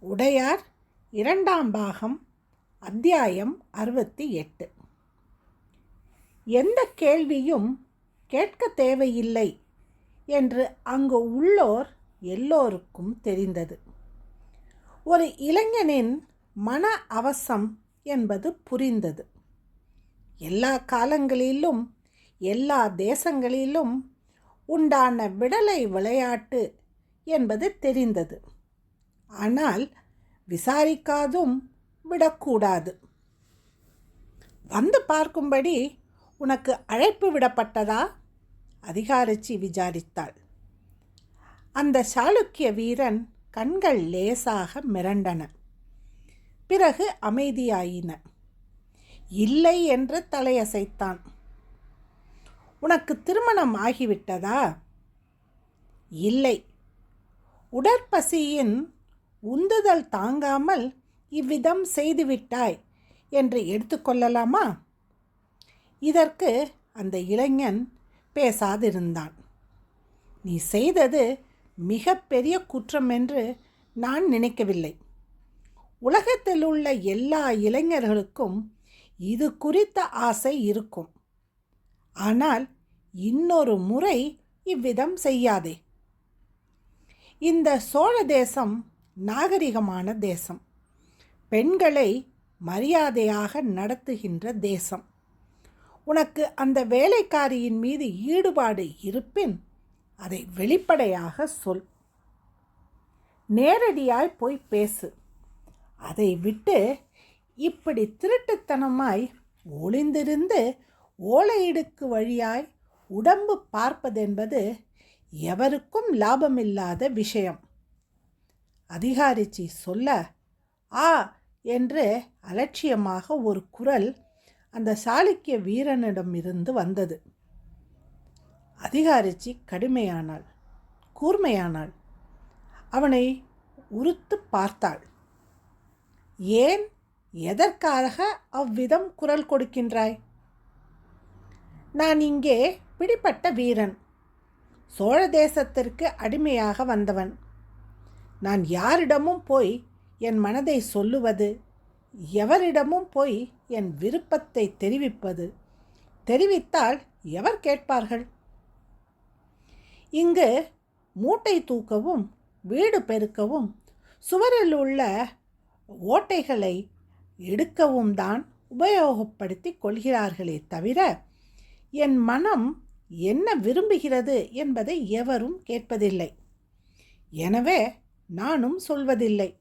உடையார் இரண்டாம் பாகம் அத்தியாயம் அறுபத்தி எட்டு. எந்த கேள்வியும் கேட்க தேவையில்லை என்று அங்கு உள்ளோர் எல்லோருக்கும் தெரிந்தது. ஒரு இளைஞனின் மன அவசம் என்பது புரிந்தது. எல்லா காலங்களிலும் எல்லா தேசங்களிலும் உண்டான விடலை விளையாட்டு என்பது தெரிந்தது. ஆனால் விசாரிக்காதும் விடக்கூடாது. வந்து பார்க்கும்படி உனக்கு அழைப்பு விடப்பட்டதா? அதிகாரச்சி விசாரித்தாள். அந்த சாளுக்கிய வீரன் கண்கள் லேசாக மிரண்டன. பிறகு அமைதியாயின. இல்லை என்று தலையசைத்தான். உனக்கு திருமணம் ஆகிவிட்டதா? இல்லை. உடற்பசியின் உந்துதல் தாங்காமல் இவ்விதம் செய்துவிட்டாய் என்று எடுத்துக்கொள்ளலாமா? இதற்கு அந்த இளைஞன் பேசாதிருந்தான். நீ செய்தது மிக பெரிய குற்றம் என்று நான் நினைக்கவில்லை. உலகத்தில் உள்ள எல்லா இளைஞர்களுக்கும் இது குறித்த ஆசை இருக்கும். ஆனால் இன்னொரு முறை இவ்விதம் செய்யாதே. இந்த சோழ தேசம் நாகரிகமான தேசம். பெண்களை மரியாதையாக நடத்துகின்ற தேசம். உனக்கு அந்த வேலைக்காரியின் மீது ஈடுபாடு இருப்பின் அதை வெளிப்படையாக சொல். நேரடியாய் போய் பேசு. அதை விட்டு இப்படி திருட்டுத்தனமாய் ஒளிந்திருந்து ஓலையிடுக்கு வழியாய் உடம்பு பார்ப்பதென்பது எவருக்கும் லாபமில்லாத விஷயம். அதிகாரிச்சி சொல்ல ஆ என்று அலட்சியமாக ஒரு குரல் அந்த சாளுக்கிய வீரனிடமிருந்து வந்தது. அதிகாரிச்சி கடுமையானாள் கூர்மையானாள். அவனை உறுத்து பார்த்தாள். ஏன்? எதற்காக அவ்விதம் குரல் கொடுக்கின்றாய்? நான் இங்கே பிடிப்பட்ட வீரன். சோழ தேசத்திற்கு அடிமையாக வந்தவன். நான் யாரிடமும் போய் என் மனதை சொல்லுவது எவரிடமும் போய் என் விருப்பத்தை தெரிவிப்பது தெரிவித்தால் எவர் கேட்பார்கள்? இங்கு மூட்டை தூக்கவும் வீடு பெருக்கவும் சுவரில் உள்ள ஓட்டைகளை எடுக்கவும் தான் உபயோகப்படுத்தி கொள்கிறார்களே தவிர என் மனம் என்ன விரும்புகிறது என்பதை எவரும் கேட்பதில்லை. எனவே நானும் சொல்வதில்லை.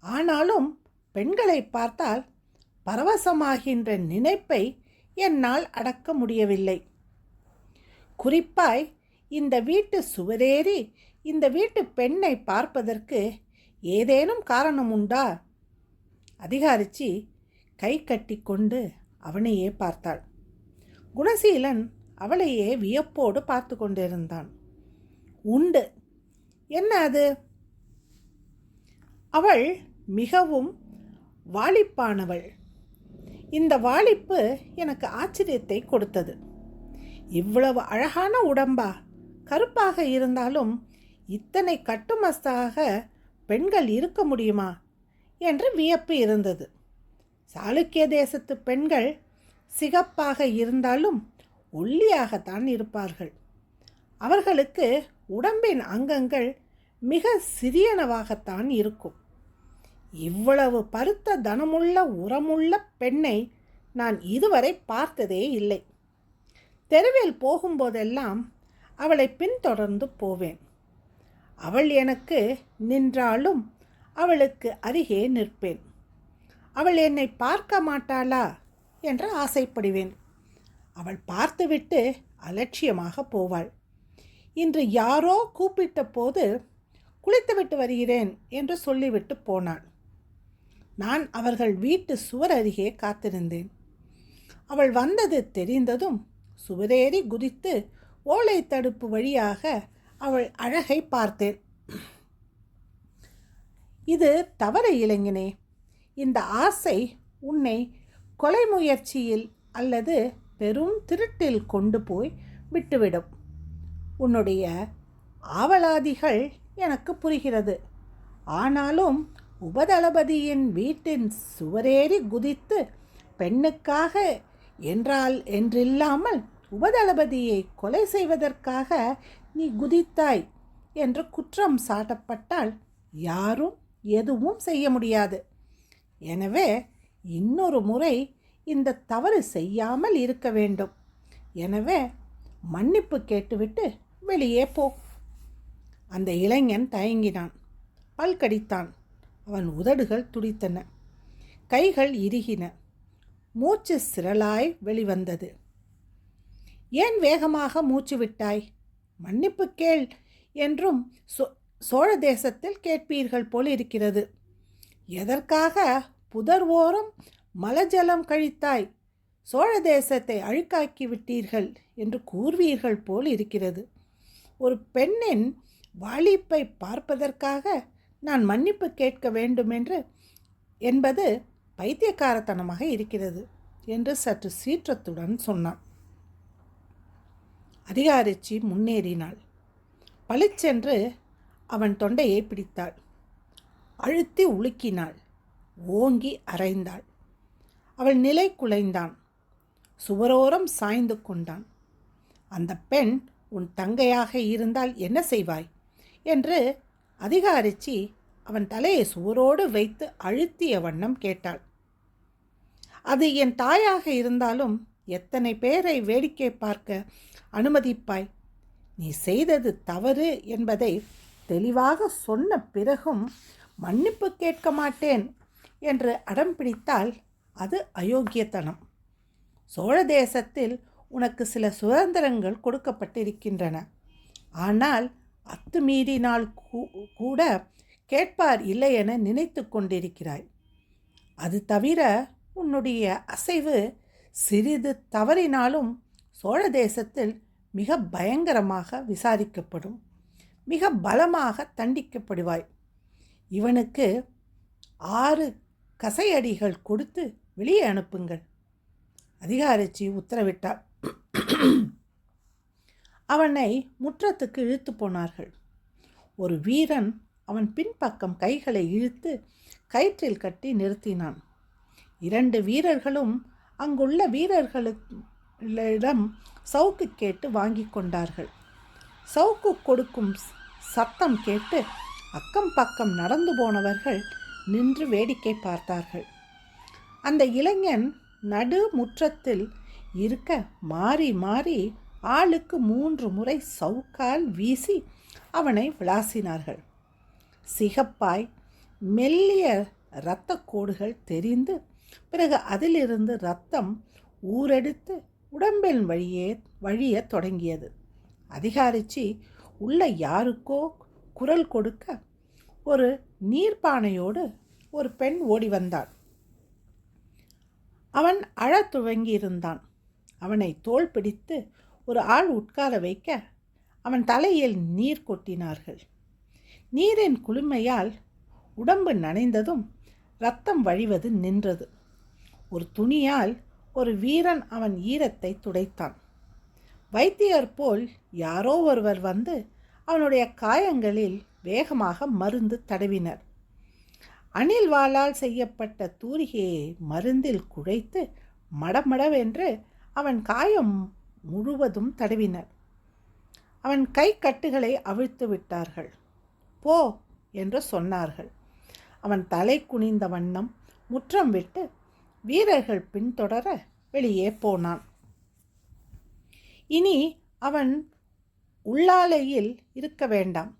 ஆனாலும் பெண்களை பார்த்தால் பரவசமாகின்ற நினைப்பை என்னால் அடக்க முடியவில்லை. குறிப்பாய் இந்த வீட்டு சுவரேறி இந்த வீட்டு பெண்ணை பார்ப்பதற்கு ஏதேனும் காரணம் உண்டா? அதிகாரிச்சி கை கட்டி கொண்டு அவனையே பார்த்தாள். குணசீலன் அவளையே வியப்போடு பார்த்து கொண்டிருந்தான். உண்டு. என்ன அது? அவள் மிகவும் வாலிப்பானவள். இந்த வாலிப்பு எனக்கு ஆச்சரியத்தை கொடுத்தது. இவ்வளவு அழகான உடம்பா? கருப்பாக இருந்தாலும் இத்தனை கட்டுமஸ்தாக பெண்கள் இருக்க முடியுமா? என்று வியப்பு இருந்தது. சாளுக்கிய தேசத்து பெண்கள் சிகப்பாக இருந்தாலும் ஒல்லியாகத்தான் இருப்பார்கள். அவர்களுக்கு உடம்பின் அங்கங்கள் மிக சிறியனவாகத்தான் இருக்கும். இவ்வளவு பருத்த தனமுள்ள உரமுள்ள பெண்ணை நான் இதுவரை பார்த்ததே இல்லை. தெருவில் போகும்போதெல்லாம் அவளை பின்தொடர்ந்து போவேன். அவள் எனக்கு நின்றாலும் அவளுக்கு அருகே நிற்பேன். அவள் என்னை பார்க்க மாட்டாளா என்று ஆசைப்படுவேன். அவள் பார்த்துவிட்டு அலட்சியமாக போவாள். இன்று யாரோ கூப்பிட்ட போது குளித்துவிட்டு வருகிறேன் என்று சொல்லிவிட்டு போனாள். நான் அவர்கள் வீட்டு சுவர் அருகே காத்திருந்தேன். அவள் வந்தது தெரிந்ததும் சுவரேறி குதித்து ஓலை தடுப்பு வழியாக அவள் அழகை பார்த்தேன். இது தவறு இளைஞனே. இந்த ஆசை உன்னை கொலை முயற்சியில் அல்லது பெரும் திருட்டில் கொண்டு போய் விட்டுவிடும். உன்னுடைய ஆவலாதிகள் எனக்கு புரிகிறது. ஆனாலும் உபதளபதியின் வீட்டின் சுவரேறி குதித்து பெண்ணுக்காக என்றால் என்றில்லாமல் உபதளபதியை கொலை செய்வதற்காக நீ குதித்தாய் என்று குற்றம் சாட்டப்பட்டால் யாரும் எதுவும் செய்ய முடியாது. எனவே இன்னொரு முறை இந்த தவறு செய்யாமல் இருக்க வேண்டும். எனவே மன்னிப்பு கேட்டுவிட்டு வெளியே போ. அந்த இளைஞன் தயங்கினான். பல்கடித்தான் அவன் உதடுகள் துடித்தன. கைகள் இறுகின. மூச்சு சிரளாய் வெளிவந்தது. ஏன் வேகமாக மூச்சு விட்டாய்? மன்னிப்பு கேள் என்றும் சோ சோழ தேசத்தில் கேட்பீர்கள் போல் இருக்கிறது. எதற்காக? புதர் ஓரம் மலஜலம் கழித்தாய். சோழ தேசத்தை அழுக்காக்கி விட்டீர்கள் என்று கூறுவீர்கள் போல் இருக்கிறது. ஒரு பெண்ணின் வாலிப்பை பார்ப்பதற்காக நான் மன்னிப்பு கேட்க வேண்டுமென்று என்பது பைத்தியக்காரத்தனமாக இருக்கிறது என்று சற்று சீற்றத்துடன் சொன்னான். அதிகாரிச்சி முன்னேறினாள். பளிச்சென்று அவன் தொண்டையை பிடித்தாள். அழுத்தி உலுக்கினாள். ஓங்கி அரைந்தாள். அவள் நிலை குலைந்தான். சுவரோரம் சாய்ந்து கொண்டான். அந்த பெண் உன் தங்கையாக இருந்தால் என்ன செய்வாய்? என்று அதிகாரிச்சி அவன் தலையை சுவரோடு வைத்து அழுத்திய வண்ணம் கேட்டாள். அது என் தாயாக இருந்தாலும் எத்தனை பேரை வேடிக்கை பார்க்க அனுமதிப்பாய்? நீ செய்தது தவறு என்பதை தெளிவாக சொன்ன பிறகும் மன்னிப்பு கேட்க மாட்டேன் என்று அடம் பிடித்தால் அது அயோக்கியத்தனம். சோழ தேசத்தில் உனக்கு சில சுதந்திரங்கள் கொடுக்கப்பட்டிருக்கின்றன. ஆனால் அத்துமீறினால் கூட கேட்பார் இல்லை என நினைத்து கொண்டிருக்கிறாய். அது தவிர உன்னுடைய அசைவு சிறிது தவறினாலும் சோழ தேசத்தில் மிக பயங்கரமாக விசாரிக்கப்படும் மிக பலமாக தண்டிக்கப்படுவாய். இவனுக்கு ஆறு கசையடிகள் கொடுத்து வெளியே அனுப்புங்கள். அதிகாரிச்சி உத்தரவிட்டார். அவனை முற்றத்துக்கு இழுத்து போனார்கள். ஒரு வீரன் அவன் பின்பக்கம் கைகளை இழுத்து கயிற்றில் கட்டி நிறுத்தினான். இரண்டு வீரர்களும் அங்குள்ள வீரர்களிடம் சவுக்கு கேட்டு வாங்கி கொண்டார்கள். சவுக்கு கொடுக்கும் சத்தம் கேட்டு அக்கம் பக்கம் நடந்து போனவர்கள் நின்று வேடிக்கை பார்த்தார்கள். அந்த இளைஞன் நடு முற்றத்தில் இருக்க மாறி மாறி ஆளுக்கு மூன்று முறை சவுக்கால் வீசி அவனை விளாசினார்கள். சிகப்பாய் மெல்லிய இரத்த கோடுகள் தெரிந்து பிறகு அதிலிருந்து இரத்தம் ஊரெடுத்து உடம்பின் வழியே வழிய தொடங்கியது. அதிகாரிச்சி உள்ள யாருக்கோ குரல் கொடுக்க ஒரு நீர்ப்பானையோடு ஒரு பெண் ஓடி வந்தாள். அவன் அழத் துவங்கியிருந்தான். அவனை தோல் பிடித்து ஒரு ஆள் உட்கார வைக்க அவன் தலையில் நீர் கொட்டினார்கள். நீரின் குளுமையால் உடம்பு நனைந்ததும் ரத்தம் வழிவது நின்றது. ஒரு துணியால் ஒரு வீரன் அவன் ஈரத்தை துடைத்தான். வைத்தியர் போல் யாரோ ஒருவர் வந்து அவனுடைய காயங்களில் வேகமாக மருந்து தடவினர். அணில் வாளால் செய்யப்பட்ட தூரிகையை மருந்தில் குழைத்து மடமடவென்று அவன் காயம் முழுவதும் தடவினர். அவன் கை கட்டுகளை அவிழ்த்து விட்டார்கள். போ என்று சொன்னார்கள். அவன் தலை குனிந்த வண்ணம் முற்றம் விட்டு வீரர்கள் பின்தொடர வெளியே போனான். இனி அவன் உள்ளாலையில் இருக்க வேண்டாம்.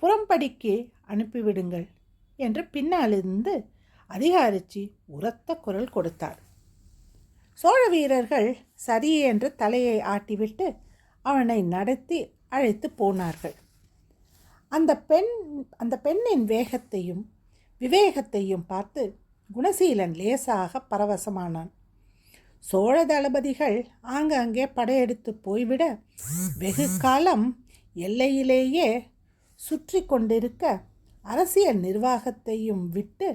புறம்படிக்கு அனுப்பிவிடுங்கள் என்று பின்னாலிருந்து அதிகாரிச்சி உரத்த குரல் கொடுத்தார். சோழ வீரர்கள் சரி என்று தலையை ஆட்டிவிட்டு அவனை நடத்தி அழைத்து போனார்கள். அந்த பெண் அந்த பெண்ணின் வேகத்தையும் விவேகத்தையும் பார்த்து குணசீலன் லேசாக பரவசமானான். சோழ தளபதிகள் ஆங்காங்கே படையெடுத்து போய்விட வெகு காலம் எல்லையிலேயே சுற்றி கொண்டிருக்க அரசியல் நிர்வாகத்தையும் விட்டு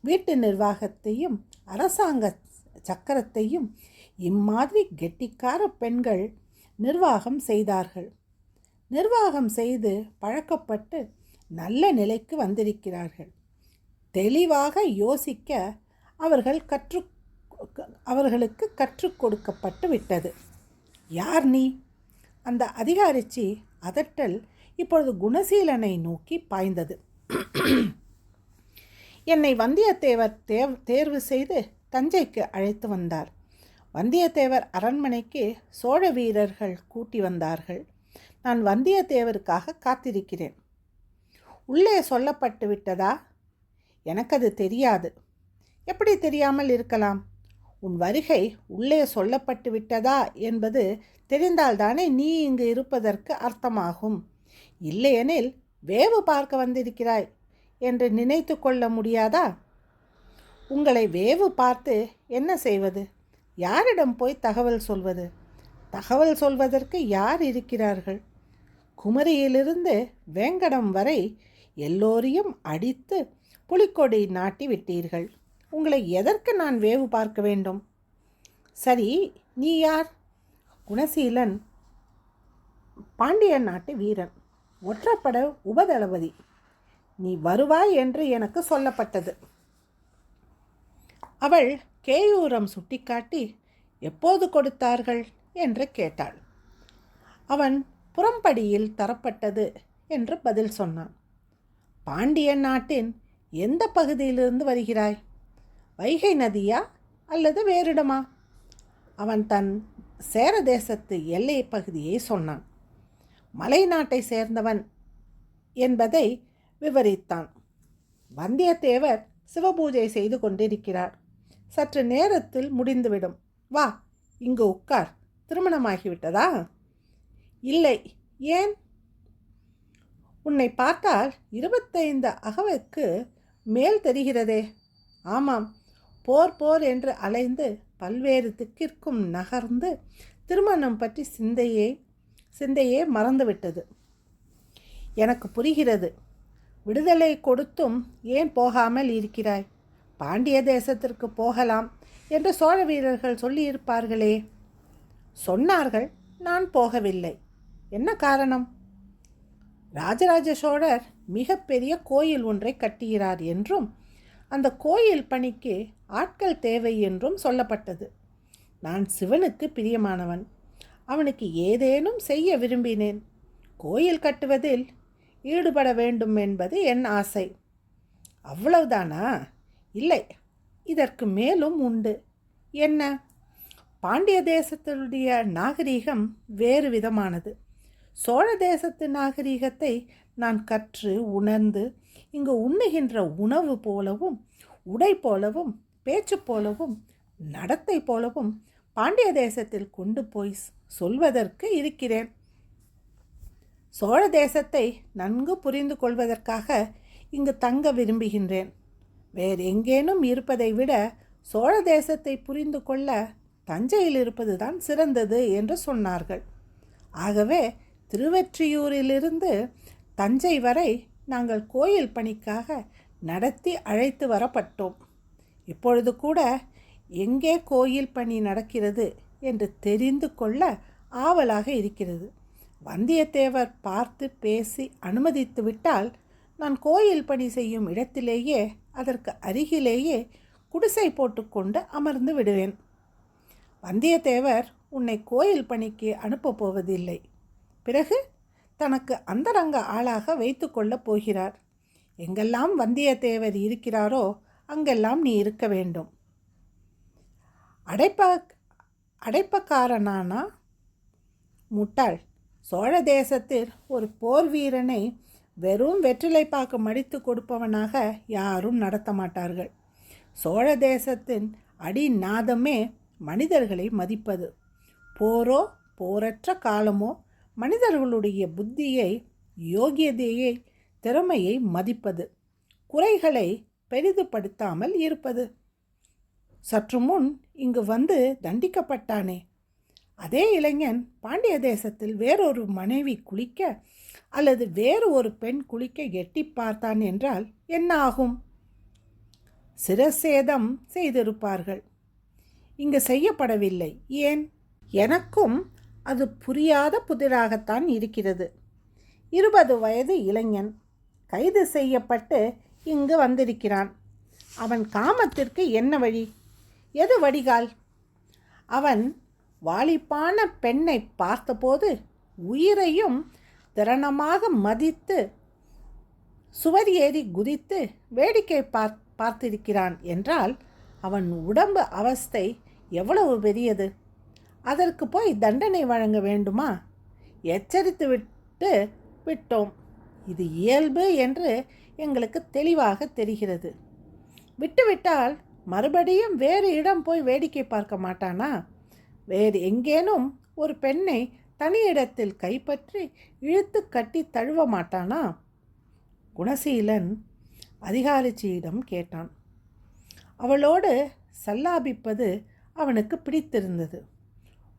வீட்டு நிர்வாகத்தையும் அரசாங்க சக்கரத்தையும் இம்மாதிரி கெட்டிக்கார பெண்கள் நிர்வாகம் செய்தார்கள். நிர்வாகம் செய்து பழக்கப்பட்டு நல்ல நிலைக்கு வந்திருக்கிறார்கள். தெளிவாக யோசிக்க அவர்கள் கற்று அவர்களுக்கு கற்றுக் கொடுக்கப்பட்டு விட்டது. யார் நீ? அந்த அதிகாரிச்சி அதட்டல் இப்பொழுது குணசீலனை நோக்கி பாய்ந்தது. என்னை வந்தியத்தேவர் தேர்வு செய்து தஞ்சைக்கு அழைத்து வந்தார். வந்தியத்தேவர் அரண்மனைக்கு சோழ வீரர்கள் கூட்டி வந்தார்கள். நான் வந்தியத்தேவருக்காக காத்திருக்கிறேன். உள்ளே சொல்லப்பட்டு விட்டதா? எனக்கு அது தெரியாது. எப்படி தெரியாமல் இருக்கலாம்? உன் வருகை உள்ளே சொல்லப்பட்டு விட்டதா என்பது தெரிந்தால்தானே நீ இங்கு இருப்பதற்கு அர்த்தமாகும். இல்லையெனில் வேவு பார்க்க வந்திருக்கிறாய் என்று நினைத்து கொள்ள முடியாதா? உங்களை வேவு பார்த்து என்ன செய்வது? யாரிடம் போய் தகவல் சொல்வது? தகவல் சொல்வதற்கு யார் இருக்கிறார்கள்? குமரியிலிருந்து வேங்கடம் வரை எல்லோரையும் அடித்து புலிக்கொடி நாட்டி விட்டீர்கள். உங்களை எதற்கு நான் வேவு பார்க்க வேண்டும்? சரி நீ யார்? குணசீலன் பாண்டிய நாட்டு வீரன் ஒற்றப்பட உபதளபதி. நீ வருவாய் என்று எனக்கு சொல்லப்பட்டது. அவள் கேயூரம் சுட்டிக்காட்டி எப்போது கொடுத்தார்கள்? என்று கேட்டாள். அவன் புறம்படியில் தரப்பட்டது என்று பதில் சொன்னான். பாண்டிய நாட்டின் எந்த பகுதியிலிருந்து வருகிறாய்? வைகை நதியா அல்லது வேறிடமா? அவன் தன் சேர தேசத்து எல்லை பகுதியை சொன்னான். மலை நாட்டை சேர்ந்தவன் என்பதை விவரித்தான். வந்தியத்தேவர் சிவபூஜை செய்து கொண்டிருக்கிறார். சற்று நேரத்தில் முடிந்துவிடும். வா இங்கு உட்கார். திருமணமாகிவிட்டதா? இல்லை. ஏன்? உன்னை பார்த்தால் இருபத்தைந்து அகவுக்கு மேல் தெரிகிறதே. ஆமாம். போர் போர் என்று அலைந்து பல்வேறு திக்கிற்கும் நகர்ந்து திருமணம் பற்றி சிந்தையே சிந்தையே மறந்துவிட்டது. எனக்கு புரிகிறது. விடுதலை கொடுத்தும் ஏன் போகாமல் இருக்கிறாய்? பாண்டிய தேசத்திற்கு போகலாம் என்று சோழ வீரர்கள் சொல்லியிருப்பார்களே. சொன்னார்கள் நான் போகவில்லை. என்ன காரணம்? ராஜராஜ சோழர் மிகப்பெரிய கோயில் ஒன்றை கட்டுகிறார் என்றும் அந்த கோயில் பணிக்கு ஆட்கள் தேவை என்றும் சொல்லப்பட்டது. நான் சிவனுக்கு பிரியமானவன். அவனுக்கு ஏதேனும் செய்ய விரும்பினேன். கோயில் கட்டுவதில் ஈடுபட வேண்டும் என்பது என் ஆசை. அவ்வளவுதானா? இல்லை இதற்கு மேலும் உண்டு. என்ன? பாண்டிய தேசத்தினுடைய நாகரீகம் வேறு விதமானது. சோழ தேசத்து நாகரீகத்தை நான் கற்று உணர்ந்து இங்கு உண்ணுகின்ற உணவு போலவும் உடை போலவும் பேச்சு போலவும் நடத்தை போலவும் பாண்டிய தேசத்தில் கொண்டு போய் சொல்வதற்கு இருக்கிறேன். சோழ தேசத்தை நன்கு புரிந்து கொள்வதற்காக இங்கு தங்க விரும்புகின்றேன். வேறு எங்கேனும் இருப்பதை விட சோழ தேசத்தை புரிந்து கொள்ள தஞ்சையில் இருப்பதுதான் சிறந்தது என்று சொன்னார்கள். ஆகவே திருவெற்றியூரிலிருந்து தஞ்சை வரை நாங்கள் கோயில் பணிக்காக நடத்தி அழைத்து வரப்பட்டோம். இப்பொழுது கூட எங்கே கோயில் பணி நடக்கிறது என்று தெரிந்து கொள்ள ஆவலாக இருக்கிறது. வந்தியத்தேவர் பார்த்து பேசி அனுமதித்து விட்டால் நான் கோயில் பணி செய்யும் இடத்திலேயே அதற்கு அருகிலேயே குடிசை போட்டுக்கொண்டு அமர்ந்து விடுவேன். வந்தியத்தேவர் உன்னை கோயில் பணிக்கு அனுப்பப் போவதில்லை. பிறகு தனக்கு அந்தரங்க ஆளாக வைத்து கொள்ளப் போகிறார். எங்கெல்லாம் வந்தியத்தேவர் இருக்கிறாரோ அங்கெல்லாம் நீ இருக்க வேண்டும். அடைப்ப அடைப்பக்காரனானா? முட்டாள். சோழ தேசத்தில் ஒரு போர் வீரனை வெறும் வெற்றிலை பாக்கு மடித்து கொடுப்பவனாக யாரும் நடத்த மாட்டார்கள். சோழ தேசத்தின் அடி நாதமே மனிதர்களை மதிப்பது. போரோ போரற்ற காலமோ மனிதர்களுடைய புத்தியை யோகியதையை திறமையை மதிப்பது. குறைகளை பெரிதுபடுத்தாமல் இருப்பது. சற்று முன் இங்கு வந்து தண்டிக்கப்பட்டானே. அதே இளைஞன் பாண்டிய தேசத்தில் வேறொரு மனைவி குளிக்க அல்லது வேறு ஒரு பெண் குளிக்க எட்டி பார்த்தான் என்றால் என்ன ஆகும் சிரசேதம் செய்திருப்பார்கள். இங்கு செய்யப்படவில்லை. ஏன்? எனக்கும் அது புரியாத புதிராகத்தான் இருக்கிறது. இருபது வயது இளைஞன் கைது செய்யப்பட்டு இங்கு வந்திருக்கிறான். அவன் காமத்திற்கு என்ன வழி? எது வடிகால்? அவன் வாலிப்பான பெண்ணை பார்த்தபோது உயிரையும் திறனமாக மதித்து சுவர் ஏறி குதித்து வேடிக்கை பார் பார்த்திருக்கிறான் என்றால் அவன் உடம்பு அவஸ்தை எவ்வளவு பெரியது? அதற்கு போய் தண்டனை வழங்க வேண்டுமா? எச்சரித்து விட்டு விட்டோம். இது இயல்பு என்று எங்களுக்கு தெளிவாக தெரிகிறது. விட்டுவிட்டால் மறுபடியும் வேறு இடம் போய் வேடிக்கை பார்க்க மாட்டானா? வேறு எங்கேனும் ஒரு பெண்ணை தனியிடத்தில் கைப்பற்றி இழுத்து கட்டி தழுவ மாட்டானா? குணசீலன் அதிகாரிச்சியிடம் கேட்டான். அவளோடு சல்லாபிப்பது அவனுக்கு பிடித்திருந்தது.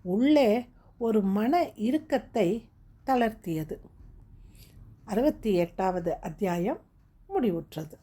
உள்ளே ஒரு மன இறுக்கத்தை தளர்த்தியது. அறுபத்தி எட்டாவது அத்தியாயம் முடிவுற்றது.